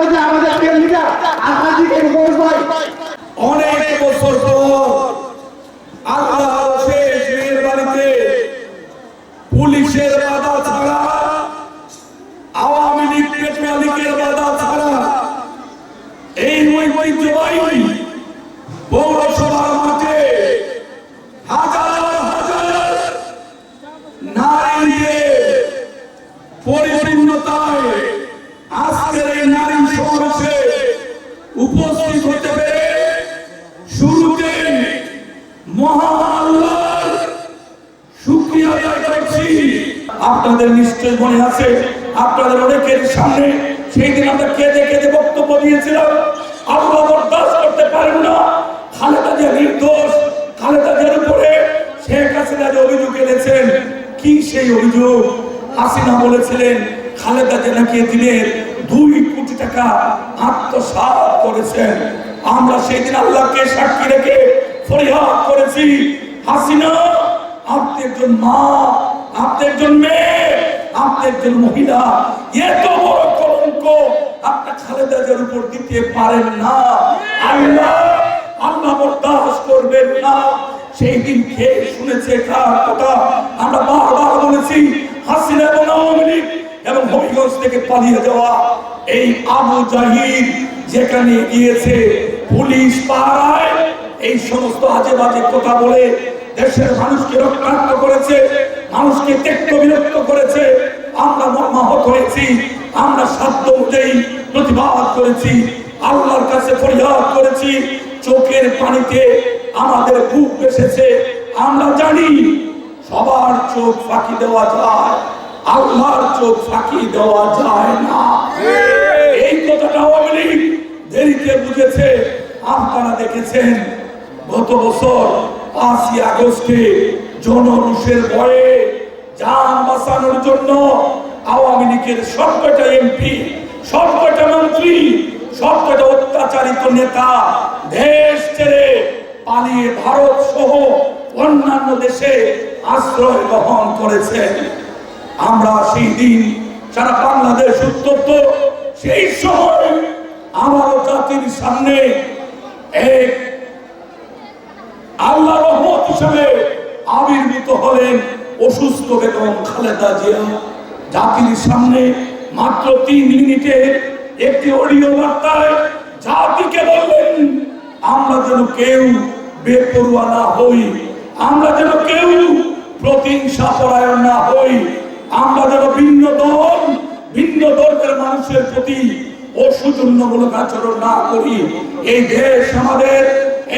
মধ্যে আমাদের প্রিয় লিডার আসাদিকে ঘোষ ভাই অনেক বছর পর আল্লাহ শেষ মেহরবানিতে পুলিশের বাধা ছাড়া আওয়ামী লীগ পেট্রোলিকের বাধা ছাড়া এই ঐতিহ্যবাহী পৌরসভার মাঠে হাজার হাজার নারীদের পরিপূর্ণতায় আজকের এই নারী সমাবেশে উপস্থিত হতে পেরে শুরুতে মহান আল্লাহর শুকরিয়া আদায় করছি। আপনাদের নিশ্চয় মনে আছে, আপনাদের অনেকের সামনে সেই দিন আমরা কেঁদে কেঁদে বক্তব্য দিয়েছিলাম, আল্লাহ বরদাস্ত করতে পারেন না। খালেদা জিয়া নির্দোষ, খালেদা জিয়ার উপরে শেখ হাসিনা যে অভিযোগ এনেছেন, কি সেই অভিযোগ? হাসিনা বলেছিলেন খালেদা জিয়া নাকি দিনের দুই কোটি টাকা আত্মসাৎ করেছেন। আমরা সেই দিন আল্লাহকে সাক্ষী রেখে ফরিয়াদ করেছি, হাসিনা, আপনি একজন মা, আপনি একজন মেয়ে, আপনি একজন মহিলা, এত বড় কলঙ্ক আপনি খালেদা জিয়ার উপর দিতে পারেন না। আল্লাহ আল্লাহ বরদাস্ত করবেন না। সেই দিন খেয়ে শুনেছে কথা? আমরা বারবার বলেছি, হাসিনা এবং আওয়ামী লীগ এবং হবিগঞ্জ থেকে পালিয়ে যাওয়া এই আবু জাহির যেখানে গিয়েছে পুলিশ পাহারায়, এই সমস্ত আজে বাজে কথা বলে দেশের মানুষকে রক্ষাক্ত করেছে, মানুষকে ত্যক্ত বিরক্ত করেছে। আমরা মর্মাহত হয়েছি, আমরা সাধ্য অনুযায়ী প্রতিবাদ করেছি, আল্লাহর কাছে ফরিয়াদ করেছি, চোখের পানিতে আমাদের বুক এসেছে আমরা জানি সবার চোখ ফাঁকি দেওয়া যায়। আল্লাহর চোখ ফাঁকি দেওয়া যায় না। এই কথাটা আওয়ামী লীগ দেরিতে বুঝেছে আপনারা দেখেছেন গত বছর পাঁচই আগস্টে জনরুষের ভয়ে যান বাঁচানোর জন্য আওয়ামী লীগের সবকটা এমপি সবকটা মন্ত্রী সবকটা অত্যাচারিত নেতা দেশ ছেড়ে পালিয়ে ভারত সহ অন্যান্য দেশে আশ্রয় গ্রহণ করেছেন। আমরা সেই দিন সারা বাংলাদেশ উত্তপ্ত, সেই সময় আমারও জাতির সামনে এক আল্লাহ রহমত হিসেবে আবির্ভূত হলেন অসুস্থ বেগম খালেদা জিয়া। জাতির সামনে মাত্র তিন মিনিটে একটি অডিও বার্তায় জাতিকে বললেন, আমরা যেন কেউ বেপরুয়া না হই, আমরা যেন কেউ প্রতিহিংসা পরায়ণ না হই। আমরা যেন ভিন্ন দল, ভিন্ন ধর্মের মানুষের প্রতি অসৌজন্যমূলক আচরণ না করি। এই দেশ আমাদের,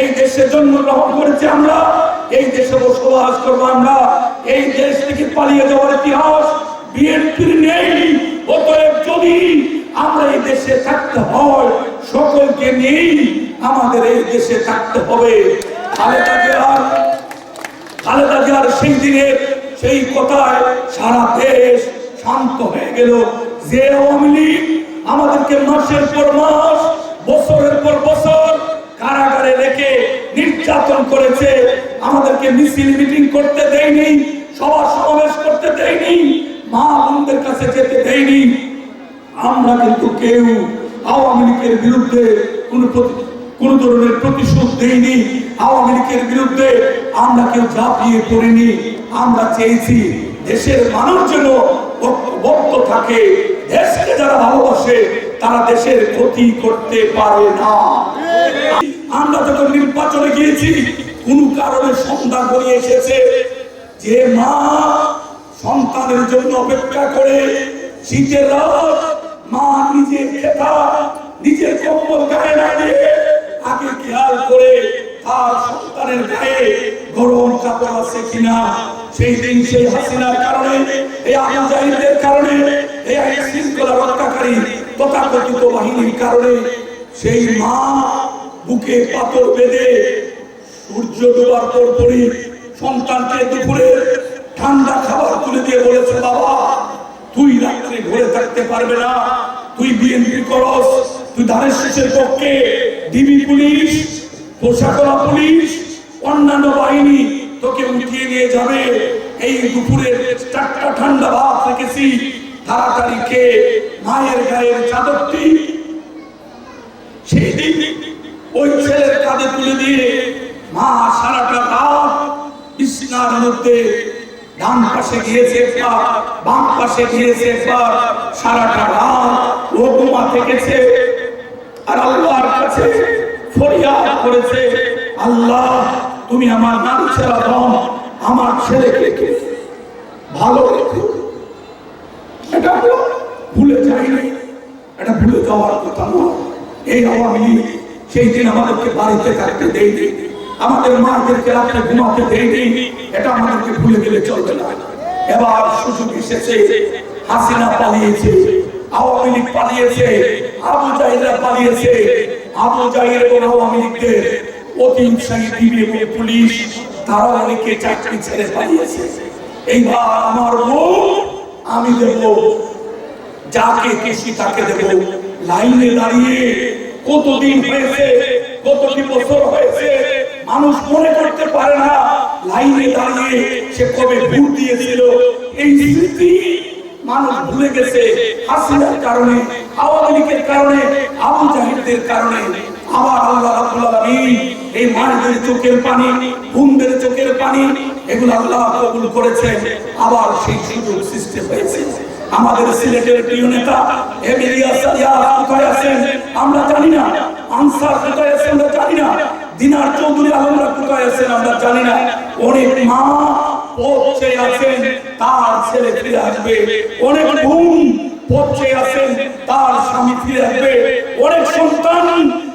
এই দেশে জন্মগ্রহণ করেছি আমরা, এই দেশে বসবাস করব আমরা, এই দেশ থেকে পালিয়ে যাওয়ার ইতিহাস বিএনপির নেই। অতএব যদি আমরা এই দেশে থাকতে হয়, সকলকে নিয়েই আমাদের এই দেশে থাকতে হবে। খালেদা জিয়ার খালেদা জিয়ার সেই দিনের সেই কথায় সারা শান্ত হয়ে গেল। যে লীগ আমাদেরকে মাসের পর মাস, বছরের পর বছর কারাগারে রেখে নির্যাতন করেছে, আমাদেরকে মিছিল মিটিং করতে দেয়নি, সভা সমাবেশ করতে দেয়নি, মা বোনদের কাছে যেতে দেয়নি। আমরা কিন্তু কেউ আওয়ামী লীগের বিরুদ্ধে কোনো কোনো ধরনের প্রতিশোধ দেইনি। আওয়ামী লীগের বিরুদ্ধে আমরা কেউ ঝাঁপিয়ে পড়িনি। আমরা চেয়েছি দেশের মানুষ যেন ঐক্যবদ্ধ থাকে, দেশকে যারা ভালোবাসে, তারা দেশের ক্ষতি করতে পারে না। আমরা যখন নির্বাচনে গিয়েছি, কোন কারণে সন্ধ্যা করিয়ে এসেছে যে মা সন্তানের জন্য অপেক্ষা করে শীতের রাত, মা নিজে খেতা, নিজের কম্বল গায়ে না আগে খেয়াল করে তার সন্তানের গায়ে গরম কাপড় আছে কিনা। সেই দিন সেই হাসিনার কারণে, এই আজাহিদের কারণে, এই আইন শৃঙ্খলা রক্ষাকারী তথাকথিত বাহিনীর কারণে সেই মা বুকে পাথর বেঁধে সূর্য ডোবার পর পরই সন্তানকে দুপুরে ঠান্ডা খাবার তুলে দিয়ে বলেছে, বাবা, তুই রাত্রে ঘরে থাকতে পারবে না। তুই বিএনপি করস, তুই ধানের শেষের পক্ষে, ডিবি পুলিশ পোশাকলা পুলিশ, অন্যান্য বাহিনী তোকে উঠিয়ে নিয়ে যাবে। এই দুপুরে চারটা ঠান্ডা ভাত রেখেছি তাড়াতাড়ি খেয়ে মায়ের গায়ের চাদরটি সেই দিন ওই ছেলের কাঁধে তুলে দিয়ে মা সারাটা রাত বিছনার মধ্যে ডান পাশে গিয়েছে একবার, বাম পাশে গিয়েছে একবার। সারাটা রাত ও ঘুমা থেকেছে আর আল্লাহর কাছে ফরিয়াদ করেছে, আল্লাহ তুমি আমার নারী ছেড়া দম আমার ছেলেকে ভালো রেখো। এটা ভুলে যাইনি এটা ভুলে যাওয়ার কথা নয়। এই আওয়ামী লীগ সেই দিন আমাদেরকে বাড়িতে থাকতে দেয়নি। আমাদের মাদেরকে রাত্রে ঘুমাতে দেয়নি। এটা আমাদেরকে ভুলে গেলে চলবে না। এবার সুযোগ এসেছে। হাসিনা পালিয়েছে। আওয়ামী লীগ পালিয়েছে। আবু জাহিরা পালিয়েছে। আবু জাহির এবং আওয়ামী লীগদের অতি উৎসাহী পুলিশ তারা অনেকে চাকরি ছেড়ে পালিয়েছে। এইবার আমার আমি দেব যাকে তাকে দেব লাইনে দাঁড়িয়ে হয়েছে বছর হয়েছে, মানুষ মনে করতে পারে না লাইনে দাঁড়িয়ে সে কবে ভোট দিয়েছিল। এই স্মৃতি মানুষ ভুলে গেছে হাসিনার কারণে, আওয়ামী লীগের কারণে, আবু জাহিদদের কারণে। আবার আল্লাহ রাব্বুল আলামিন এই মায়েদের চোখের পানি, বোনদের চোখের পানি, এগুলো আল্লাহ কবুল করেছেন। আবার সেই সুযোগ সৃষ্টি হয়েছে। আমাদের সিলেটের প্রিয় নেতা কোথায় আছেন? আমরা জানি না। আনসার কোথায় আছেন আমরা জানি না। দিনার চৌধুরী আলমরা কোথায় আছেন আমরা জানি না। অনেক মা পথে আছেন, তার ছেলে ফিরে আসবে। অনেক বোন পথে আছেন, তার স্বামী ফিরে আসবে। অনেক সন্তান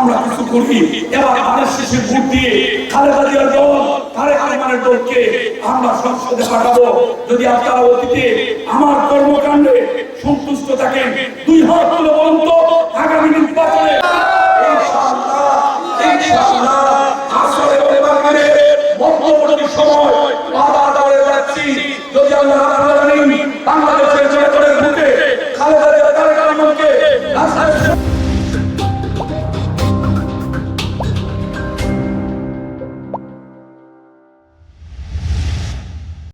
আমরা কিছু করবি এবার আমাদের শেষে ভোট দিয়ে খালেদা জিয়ার দল, তারেক রহমানের দলকে আমরা সংসদে পাঠাবো। যদি আপনারা অতীতে আমার কর্মকাণ্ডে সন্তুষ্ট থাকেন, দুই হাত তুলে বলুন আগামী নির্বাচনে সময় বাধা দাঁড়িয়ে যাচ্ছি। যদি আমরা বাংলাদেশ